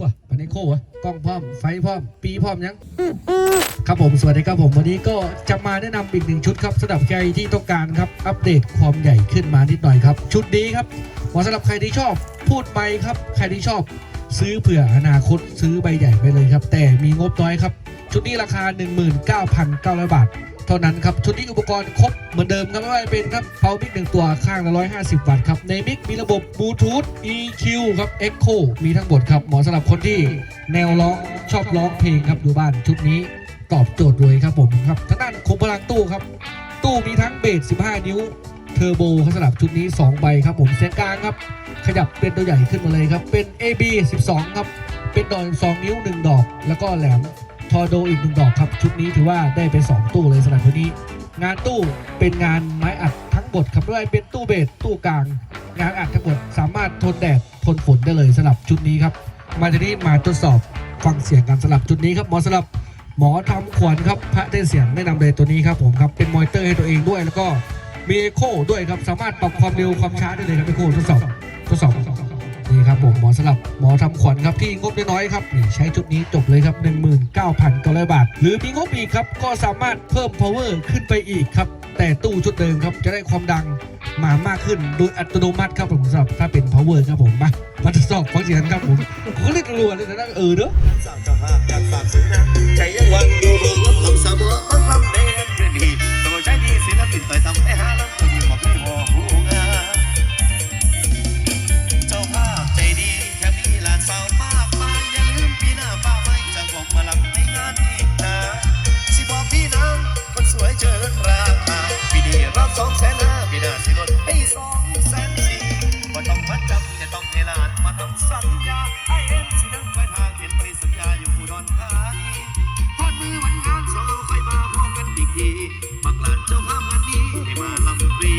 ว้าปานในโควะกล้องพร้อม ไฟพร้อม ปีพร้อมยัง ครับผม สวัสดีครับผม วันนี้ก็จะมาแนะนำอีกหนึ่งชุดครับสำหรับใครที่ต้องการครับ อัปเดตความใหญ่ขึ้นมานิดหน่อยครับ ชุดนี้ครับเหมาะสำหรับใครที่ชอบพูดไปครับ ใครที่ชอบซื้อเผื่ออนาคตซื้อใบใหญ่ไปเลยครับ แต่มีงบน้อยครับ ชุดนี้ราคา 19,900 บาท เท่านั้นครับ ชุดนี้อุปกรณ์ครบเหมือนเดิมครับไม่ว่าจะเป็นครับเปามิกหนึ่งตัวข้างละ150วัตต์ครับ ในมิกมีระบบบลูทูธ EQ ครับ Echo มีทั้งหมดครับเหมาะสำหรับคนที่แนวร้องชอบร้องเพลงครับอยู่บ้านชุดนี้ตอบโจทย์เลยครับผมครับทางด้านคุมพลังตู้ครับ ตู้มีทั้งเบส 15 นิ้ว เทอร์โบครับสำหรับชุดนี้ 2 ใบครับผมเสียงกลางครับ ขยับเป็นตัวใหญ่ขึ้นมาเลยครับ เป็น AB 12 ครับ เป็นดอก 2 นิ้ว 1 ดอก แล้วก็แหลม ทอโดอีก1ดอกครับ ชุดนี้ถือว่าได้เป็น2ตู้เลยสำหรับชุดนี้ งานตู้เป็นงานไม้อัดทั้งหมดครับไม่ว่าจะเป็นตู้เบสตู้กลาง งานอัดทั้งหมดสามารถทนแดดทนฝนได้เลยสำหรับชุดนี้ครับ มาทีนี้มาทดสอบฟังเสียงกันสำหรับชุดนี้ครับหมอสำหรับหมอทำขวัญครับพระเต้นเสียงแนะนำเลยตัวนี้ครับผมครับเป็นมอนิเตอร์ให้ตัวเองด้วยแล้วก็มีเอโคด้วยครับสามารถปรับความเร็วความช้าได้เลยครับเอโคทดสอบทดสอบ นี่ครับผมหมอสำหรับหมอทำขวัญครับที่งบน้อยๆครับนี่ใช้ชุดนี้จบเลยครับ 19,900 บาท หรือมีงบอีกครับ ก็สามารถเพิ่ม power ขึ้นไปอีกครับ แต่ตู้ชุดเดิมครับจะได้ความดังมามากขึ้นโดยอัตโนมัติครับผมสำหรับถ้าเป็น power ครับผมมามาทดสอบฟังเสียงครับผมผมก็เล่นรัวเลยนะเออเนอะสาวเจ้าภาพอยากฝากซื้อนะใจยังหวังอยู่เบิ่งรับคำสาบอนลำเด่นเพื่อนดีตัวใจดีศิลปินไปทำให้หาแล้วตัวยิ่ง มกันอีกทีมักหลานเจ้าภาพงานนี้ให้มาลำฟรี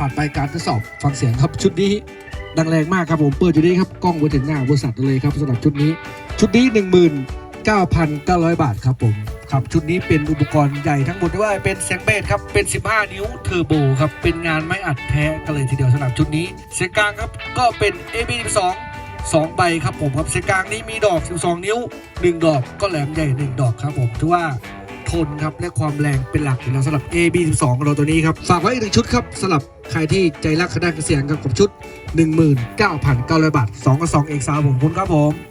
ผ่านไปการทดสอบฟังเสียงครับชุดนี้ดังแรงมากครับผมเปิดอยู่นี่ครับกล้องไปถึงหน้าบริษัทเลยครับสำหรับชุดนี้ ชุดนี้ 19,900 บาทครับผมครับชุดนี้เป็นอุปกรณ์ใหญ่ทั้งหมดไม่ว่าเป็นเสียงเบสครับเป็น 15 นิ้วเทอร์โบครับเป็นงานไม้อัดแท้กันเลยทีเดียวสำหรับชุดนี้ เสียงกลางครับก็เป็น AB12 2 ใบครับผมครับเสียงกลางนี้มีดอก 12 นิ้ว 1 ดอกก็แหลมใหญ่ 1 ดอกครับผมถือว่าทนครับและความแรงเป็นหลักอยู่แล้วสำหรับ AB12 ของเราตัวนี้ครับฝากไว้อีกหนึ่งชุดครับสำหรับ ใครที่ใจรักคณะเสียงกับผมชุด 19,900 บาท2กับ2เอกสาวผมคุณครับผม